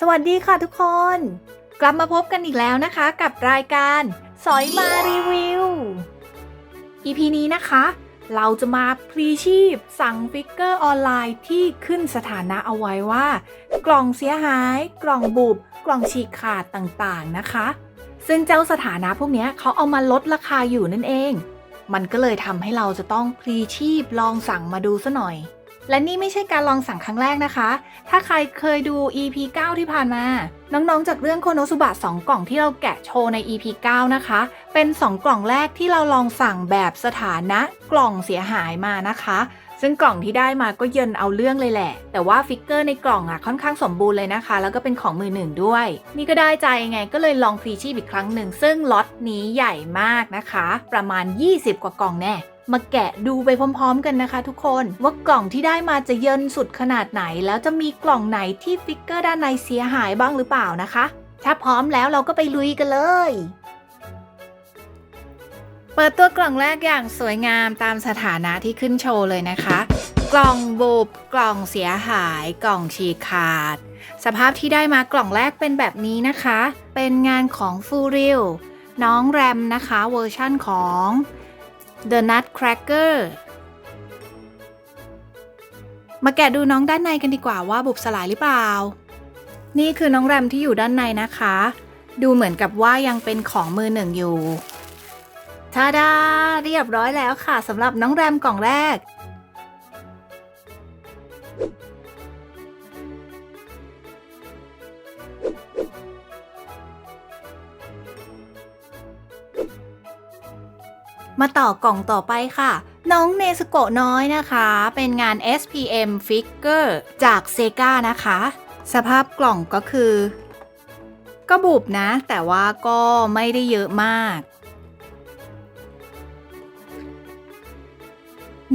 สวัสดีค่ะทุกคน กลับมาพบกันอีกแล้วนะคะกับรายการสอยมารีวิว EP นี้นะคะ เราจะมาพรีชีพสั่งฟิกเกอร์ออนไลน์ที่ขึ้นสถานะเอาไว้ว่า กล่องเสียหาย กล่องบุบ กล่องฉีกขาดต่างๆนะคะ ซึ่งเจ้าสถานะพวกนี้เขาเอามาลดราคาอยู่นั่นเอง มันก็เลยทำให้เราจะต้องพลีชีพลองสั่งมาดูซะหน่อย และนี่ไม่ใช่การลองสั่งครั้งแรกนะคะ ถ้าใครเคยดู EP 9 ที่ผ่านมา น้องๆ จากเรื่องโคโนสุบะ2กล่องที่เราแกะโชว์ใน EP 9 นะคะ เป็น 2 กล่องแรกที่เราลองสั่งแบบสถานะกล่องเสียหายมานะคะ ซึ่งกล่องที่ได้มาก็เยินเอาเรื่องเลยแหละ แต่ว่าฟิกเกอร์ในกล่องอะค่อนข้างสมบูรณ์เลยนะคะ แล้วก็เป็นของมือหนึ่งด้วย นี่ก็ได้ใจไงก็เลยลองพรีชีพอีกครั้งหนึ่ง ซึ่งล็อตนี้ใหญ่มากนะคะ ประมาณ 20 กว่ากล่องแน่ มาแกะดูไปพร้อม ๆ กันนะคะ ทุกคนว่ากล่องที่ได้มาจะเยินสุดขนาดไหน แล้วจะมีกล่องไหนที่ฟิกเกอร์ด้านในเสียหายบ้างหรือเปล่านะคะ ถ้าพร้อมแล้วเราก็ไปลุยกันเลย เปิดตัวกล่องแรกอย่างสวยงามตามสถานะที่ขึ้นโชว์เลยนะคะ กล่องบุบกล่องเสียหาย กล่องฉีกขาด สภาพที่ได้มากล่องแรกเป็นแบบนี้นะคะ เป็นงานของฟูริลน้องแรมนะคะเวอร์ชั่นของ The Nutcracker มาแกะดูน้องด้านในกันดีกว่าว่าบุบสลายหรือเปล่า นี่คือน้องแรมที่อยู่ด้านในนะคะ ดูเหมือนกับว่ายังเป็นของมือหนึ่งอยู่ทาดาเรียบร้อยแล้วค่ะสำหรับน้องแรมกล่องแรก มาต่อกล่องต่อไปค่ะ น้องเนสโกะน้อยนะคะ เป็นงาน SPM Figure จากเซกานะคะ สภาพกล่องก็คือ ก็บุบนะ แต่ว่าก็ไม่ได้เยอะมาก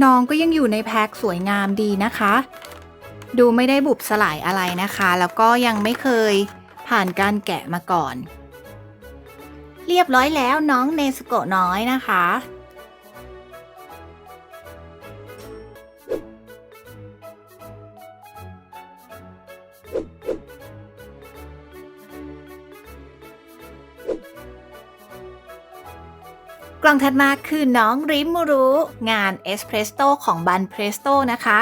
น้องก็ยังอยู่ในแพ็คสวยงามดีนะคะ ดูไม่ได้บุบสลายอะไรนะคะ แล้วก็ยังไม่เคยผ่านการแกะมาก่อนเรียบร้อยแล้วน้องเนสโกะน้อยนะคะ กล่องถัดมาคือน้องริมูรุงานเอสเพรสโตของบันเพรสโตนะคะ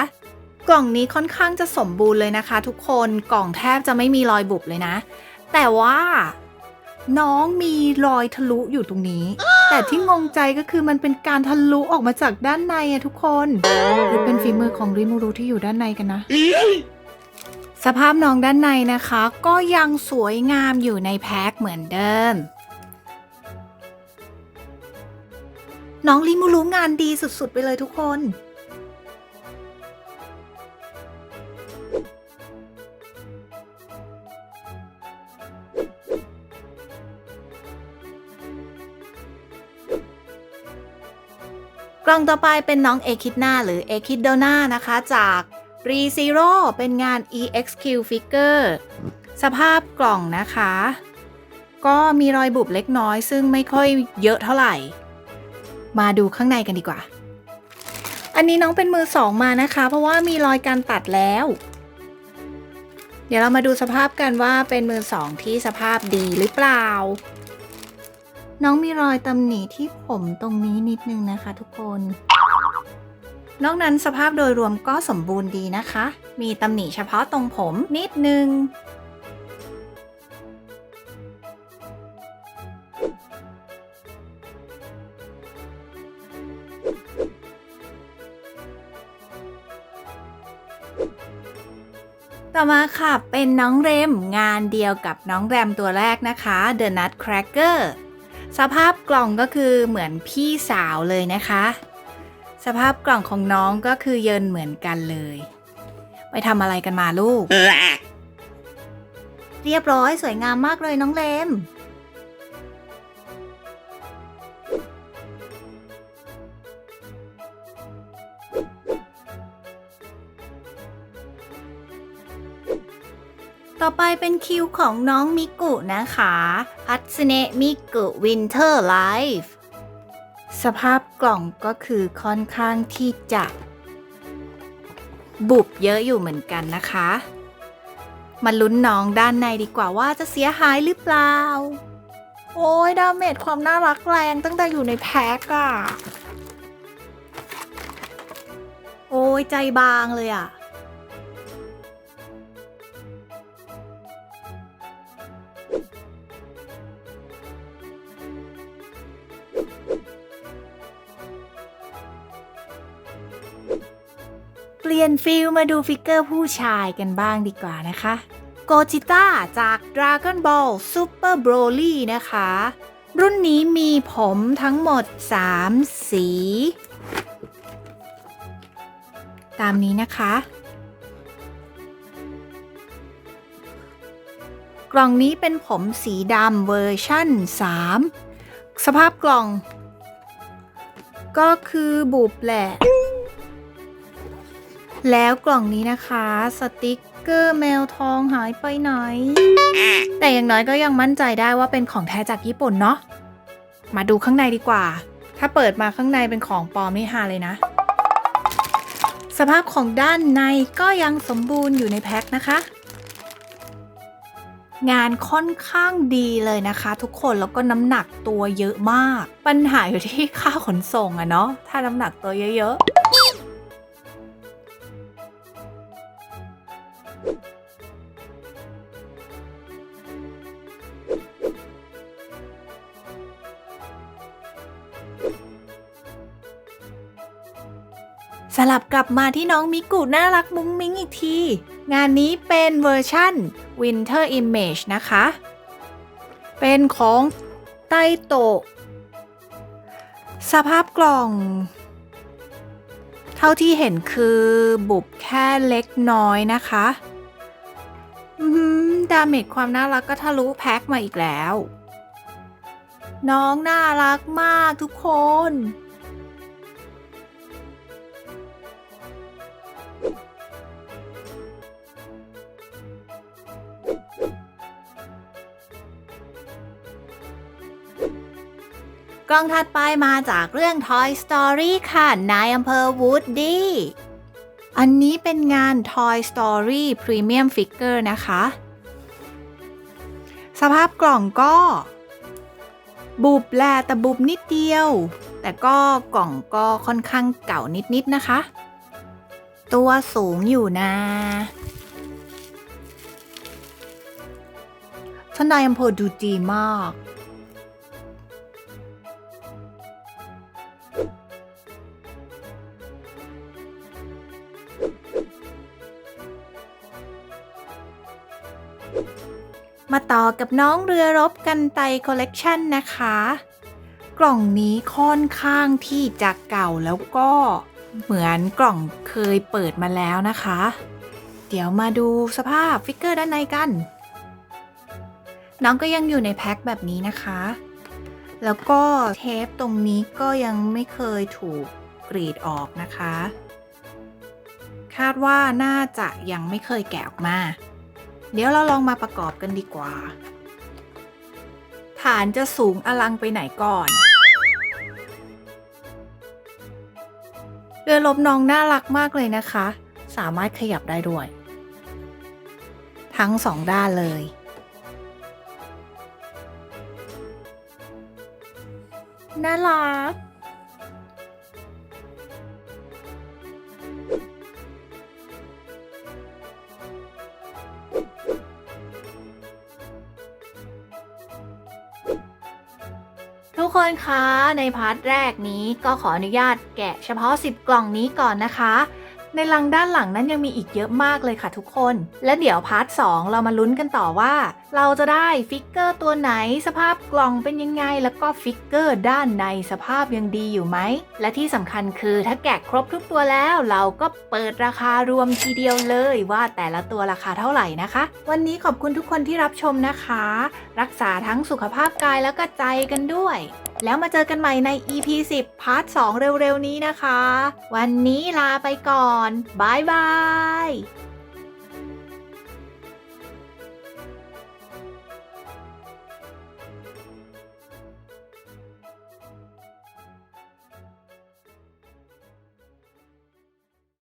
กล่องนี้ค่อนข้างจะสมบูรณ์เลยนะคะ ทุกคนกล่องแทบจะไม่มีรอยบุบเลยนะ แต่ว่าน้องมีรอยทะลุอยู่ตรงนี้ แต่ที่งงใจก็คือมันเป็นการทะลุออกมาจากด้านในอะทุกคนหรือเป็นฝีมือของริมูรุที่อยู่ด้านในกันนะ สภาพน้องด้านในนะคะ ก็ยังสวยงามอยู่ในแพ็คเหมือนเดิม น้องลิมูรุงานดีสุดๆ ไปเลยทุกคน กล่องต่อไปเป็นน้องเอคิดนาหรือเอคิดโดนานะคะจาก r e Zero เป็นงาน EXQ Figure สภาพกล่องนะคะ ก็มีรอยบุบเล็กน้อยซึ่งไม่ค่อยเยอะเท่าไหร่ มาดูข้างในกันดีกว่า อันนี้น้องเป็นมือสองมานะคะ เพราะว่ามีรอยการตัดแล้ว เดี๋ยวเรามาดูสภาพกันว่าเป็นมือสองที่สภาพดีหรือเปล่า น้องมีรอยตำหนิที่ผมตรงนี้นิดนึงนะคะทุกคน นอกนั้นสภาพโดยรวมก็สมบูรณ์ดีนะคะ มีตำหนิเฉพาะตรงผมนิดนึง ต่อมาค่ะเป็นน้องเรมงานเดียวกับน้องแรมตัวแรกนะคะ The Nutcracker สภาพกล่องก็คือเหมือนพี่สาวเลยนะคะ สภาพกล่องของน้องก็คือเยินเหมือนกันเลย ไปทำอะไรกันมาลูก เรียบร้อยสวยงามมากเลยน้องเลม ต่อไปเป็นคิวของน้องมิกุนะคะฮัตสเนะมิกุวินเทอร์ไลฟ์สภาพกล่องก็คือค่อนข้างที่จะ บุบเยอะอยู่เหมือนกันนะคะ มาลุ้นน้องด้านในดีกว่าว่าจะเสียหายหรือเปล่า โอ้ยดาเมจความน่ารักแรงตั้งแต่อยู่ในแพ็กอะโอ้ยใจบางเลยอะ เปลี่ยนฟิลมาดูฟิกเกอร์ผู้ชายกันบ้างดีกว่านะคะ โกจิต้าจาก Dragon Ball Super Broly นะคะ รุ่นนี้มีผมทั้งหมด 3 สี ตามนี้นะคะ กล่องนี้เป็นผมสีดำเวอร์ชั่น 3 สภาพกล่อง ก็คือบุบแหละ แล้วกล่องนี้นะคะ สติกเกอร์แมวทองหายไปไหน แต่อย่างน้อยก็ยังมั่นใจได้ว่าเป็นของแท้จากญี่ปุ่นเนาะ มาดูข้างในดีกว่า ถ้าเปิดมาข้างในเป็นของปลอมนี่ฮาเลยนะสภาพของด้านในก็ยังสมบูรณ์อยู่ในแพ็คนะคะ งานค่อนข้างดีเลยนะคะ ทุกคนแล้วก็น้ำหนักตัวเยอะมาก ปัญหาอยู่ที่ค่าขนส่งอะเนาะถ้าน้ำหนักตัวเยอะสลับกลับมาที่น้องมิกุน่ารักมุ้งมิ้งอีกที งานนี้เป็นเวอร์ชั่น Winter Image นะคะ เป็นของไตโตะสภาพกล่อง เท่าที่เห็นคือบุบแค่เล็กน้อยนะคะดาเมจความน่ารักก็ทะลุแพ็คมาอีกแล้ว น้องน่ารักมากทุกคน กล้องถัดไปมาจากเรื่อง Toy Story ค่ะ นายอำเภอวูดดี้ อันนี้เป็นงาน Toy Story Premium Figure นะคะ สภาพกล่องก็ บุบแลแต่บุบนิดเดียว แต่ก็กล่องก็ค่อนข้างเก่านิดๆนะคะ ตัวสูงอยู่นะท่านนายอำเภอดูดีมาก มาต่อกับน้องเรือรบกันไตคอลเลกชันนะคะ กล่องนี้ค่อนข้างที่จะเก่าแล้วก็เหมือนกล่องเคยเปิดมาแล้วนะคะ เดี๋ยวมาดูสภาพฟิกเกอร์ด้านในกัน น้องก็ยังอยู่ในแพ็คแบบนี้นะคะ แล้วก็เทปตรงนี้ก็ยังไม่เคยถูกกรีดออกนะคะ คาดว่าน่าจะยังไม่เคยแกะออกมา เดี๋ยวเราลองมาประกอบกันดีกว่า ฐานจะสูงอลังไปไหนก่อนเรือลบน้องน่ารักมากเลยนะคะ สามารถขยับได้ด้วย ทั้งสองด้านเลย น่ารัก กคนคะในพาร์ทแรกนี้ก็ขออนุญาตแกะเฉพาะ 10 กล่องนี้ก่อนนะคะ ในลังด้านหลังนั้นยังมีอีกเยอะมากเลยค่ะทุกคน และเดี๋ยวพาร์ท2เรามาลุ้นกันต่อว่า เราจะได้ฟิกเกอร์ตัวไหนสภาพกล่องเป็นยังไง แล้วก็ฟิกเกอร์ด้านในสภาพยังดีอยู่ไหม และที่สำคัญคือถ้าแกะครบทุกตัวแล้ว เราก็เปิดราคารวมทีเดียวเลยว่าแต่ละตัวราคาเท่าไหร่นะคะ วันนี้ขอบคุณทุกคนที่รับชมนะคะ รักษาทั้งสุขภาพกายแล้วก็ใจกันด้วย แล้วมาเจอกันใหม่ใน EP 10พาร์ท2เร็วๆนี้นะคะ วันนี้ลาไปก่อนบายบาย